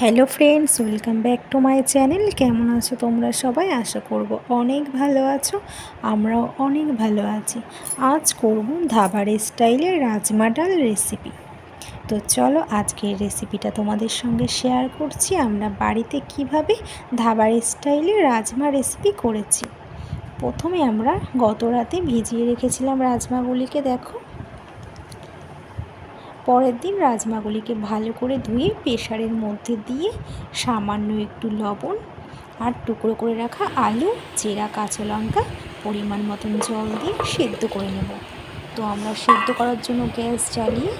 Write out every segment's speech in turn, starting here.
Hello friends, welcome back to my channel. কেমন আছো তোমরা সবাই? আশা করব অনেক ভালো আছো, আমরাও অনেক ভালো আছি। আজ করব ধাবার স্টাইলের রাজমা ডাল রেসিপি তো চলো আজকের রেসিপিটা তোমাদের সঙ্গে শেয়ার করছি। আমরা বাড়িতে কীভাবে ধাবার স্টাইলে রাজমা রেসিপি করেছি। প্রথমে আমরা গত রাতে ভিজিয়ে রেখেছিলাম রাজমাগুলিকে, দেখো। পরের দিন রাজমাগুলিকে ভালো করে ধুয়ে প্রেশারের মধ্যে দিয়ে সামান্য একটু লবণ আর টুকরো করে রাখা আলু চেরা কাঁচা লঙ্কা পরিমাণ মতন জল দিয়ে সেদ্ধ করে নেব। তো আমরা সেদ্ধ করার জন্য গ্যাস জ্বালিয়ে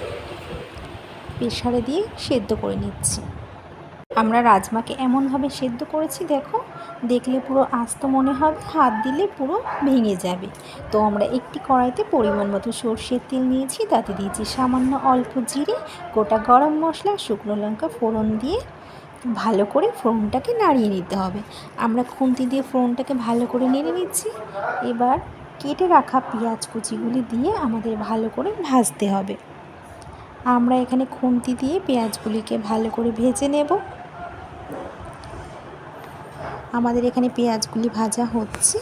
প্রেশারে দিয়ে সেদ্ধ করে নিচ্ছি। আমরা রাজমাকে এমনভাবে সেদ্ধ করেছি, দেখো। দেখলে পুরো আস্ত মনে হবে, হাত দিলে পুরো ভেঙে যাবে। তো আমরা একটি কড়াইতে পরিমাণ মতো সর্ষের তেল নিয়েছি, তাতে দিয়েছি সামান্য অল্প জিরে, গোটা গরম মশলা, শুকনো লঙ্কা ফোড়ন দিয়ে ভালো করে ফোড়নটাকে নাড়িয়ে নিতে হবে। আমরা খুন্তি দিয়ে ফোড়নটাকে ভালো করে নেড়ে নিচ্ছি। এবার কেটে রাখা পেঁয়াজ কুচিগুলি দিয়ে আমাদের ভালো করে ভাজতে হবে। আমরা এখানে খুন্তি দিয়ে পেঁয়াজগুলিকে ভালো করে ভেজে নেব। আমাদের এখানে পেঁয়াজগুলি ভাজা হচ্ছে।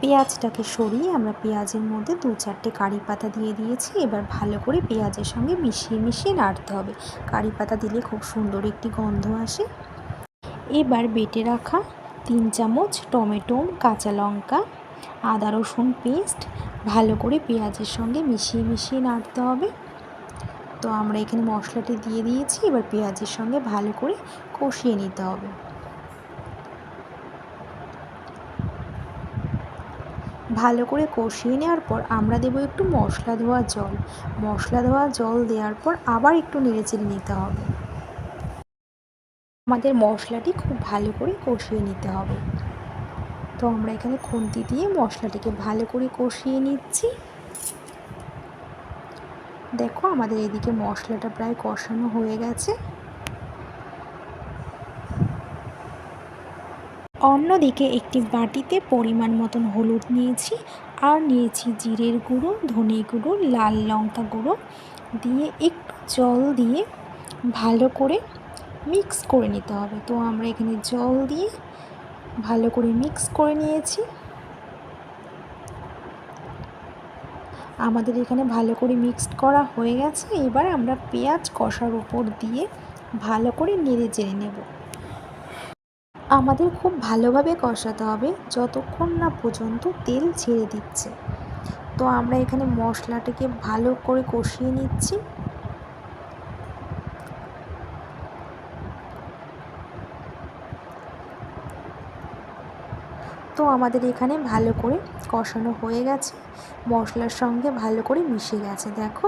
পেঁয়াজটাকে সরিয়ে আমরা পেঁয়াজের মধ্যে দু চারটে কারি পাতা দিয়ে দিয়েছি। এবার ভালো করে পেঁয়াজের সঙ্গে মিশিয়ে মিশিয়ে নাড়তে হবে। কারি পাতা দিলে খুব সুন্দর একটি গন্ধ আসে। এবার বেটে রাখা তিন চামচ টমেটো, কাঁচা লঙ্কা, আদা রসুন পেস্ট ভালো করে পেঁয়াজের সঙ্গে মিশিয়ে মিশিয়ে নাড়তে হবে। তো আমরা এখানে মশলাটি দিয়ে দিয়েছি, এবার পেঁয়াজের সঙ্গে ভালো করে কষিয়ে নিতে হবে। ভালো করে কষিয়ে নেওয়ার পর আমরা দেবো একটু মশলা ধোয়া জল। মশলা ধোয়া জল দেওয়ার পর আবার একটু নেড়েচেড়ে নিতে হবে। আমাদের মশলাটি খুব ভালো করে কষিয়ে নিতে হবে। তো আমরা এখানে খুন্তি দিয়ে মশলাটিকে ভালো করে কষিয়ে নিচ্ছি। দেখো আমাদের এদিকে মশলাটা প্রায় কষানো হয়ে গেছে। অন্যদিকে একটি বাটিতে পরিমাণ মতন হলুদ নিয়েছি আর নিয়েছি জিরের গুঁড়ো, ধনে গুঁড়ো, লাল লঙ্কা গুঁড়ো দিয়ে একটু জল দিয়ে ভালো করে মিক্স করে নিতে হবে। তো আমরা এখানে জল দিয়ে ভালো করে মিক্স করে নিয়েছি। আমাদের এখানে ভালো করে মিক্সড করা হয়ে গেছে। এবার আমরা পেঁয়াজ কষার উপর দিয়ে ভালো করে নেড়ে চেড়ে নেব। আমাদের খুব ভালোভাবে কষাতে হবে, যতক্ষণ না পর্যন্ত তেল ছেড়ে দিচ্ছে। তো আমরা এখানে মশলাটাকে ভালো করে কষিয়ে নিচ্ছি। তো আমাদের এখানে ভালো করে কষানো হয়ে গেছে। মশলার সঙ্গে ভালো করে মিশে গেছে, দেখো।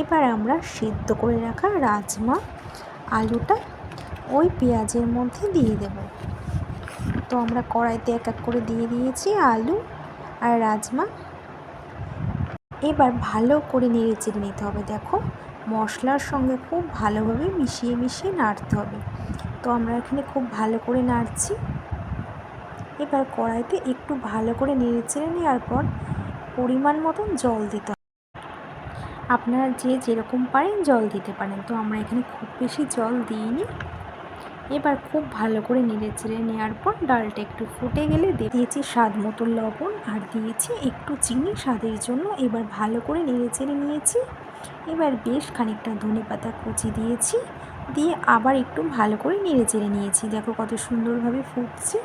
এবার আমরা সেদ্ধ করে রাখা রাজমা আলুটা ওই পেঁয়াজের মধ্যে দিয়ে দেব। তো আমরা কড়াইতে এক এক করে দিয়ে দিয়েছি আলু আর রাজমা। এবার ভালো করে নেড়ে চেড়ে নিতে হবে, দেখো। মশলার সঙ্গে খুব ভালোভাবে মিশিয়ে মিশিয়ে নাড়তে হবে। তো আমরা এখানে খুব ভালো করে নাড়ছি। এবার কড়াইতে একটু ভালো করে নেড়ে চেড়ে নেওয়ার পর পরিমাণ মতন জল দিতে হবে। আপনারা যে যেরকম পারেন জল দিতে পারেন। তো আমরা এখানে খুব বেশি জল দিইনি। এবার খুব ভালো করে নেড়ে চেড়ে নেওয়ার পর ডালটা একটু ফুটে গেলে দিয়েছি স্বাদ মতো লবণ আর দিয়েছি একটু চিনি। স্বাদের জন্য এবার ভালো করে নেড়ে চেড়ে নিয়েছি। এবার বেশ খানিকটা ধনে পাতা কুচি দিয়েছি। দিয়ে আবার একটু ভালো করে নেড়ে চেড়ে নিয়েছি। দেখো কত সুন্দরভাবে ফুটছে।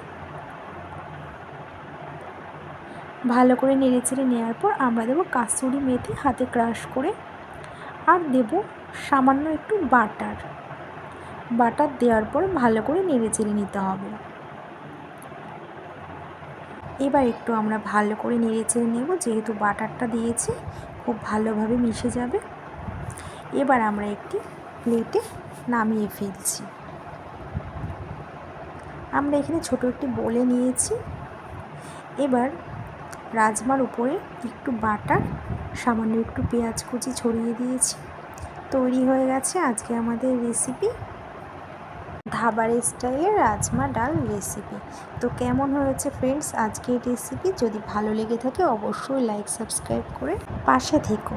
ভালো করে নেড়ে চেড়ে নেওয়ার পর আমরা দেবো কাসুরি মেথি হাতে ক্রাশ করে। আর দেব সামান্য একটু বাটার। বাটার দেওয়ার পর ভালো করে নেড়ে চেড়ে নিতে হবে। এবার একটু আমরা ভালো করে নেড়ে চেড়ে নেব, যেহেতু বাটারটা দিয়েছি, খুব ভালোভাবে মিশে যাবে। এবার আমরা একটি প্লেটে নামিয়ে ফেলছি। আমরা এখানে ছোট একটি বলে নিয়েছি। এবার রাজমার উপরে একটু বাটার, সামান্য একটু পেঁয়াজ কুচি ছড়িয়ে দিয়েছি। তৈরি হয়ে গেছে আজকে আমাদের রেসিপি ধাবার স্টাইলের রাজমা ডাল রেসিপি তো কেমন হয়েছে ফ্রেন্ডস আজকের রেসিপি যদি ভালো লেগে থাকে অবশ্যই লাইক সাবস্ক্রাইব করে পাশে থেকো।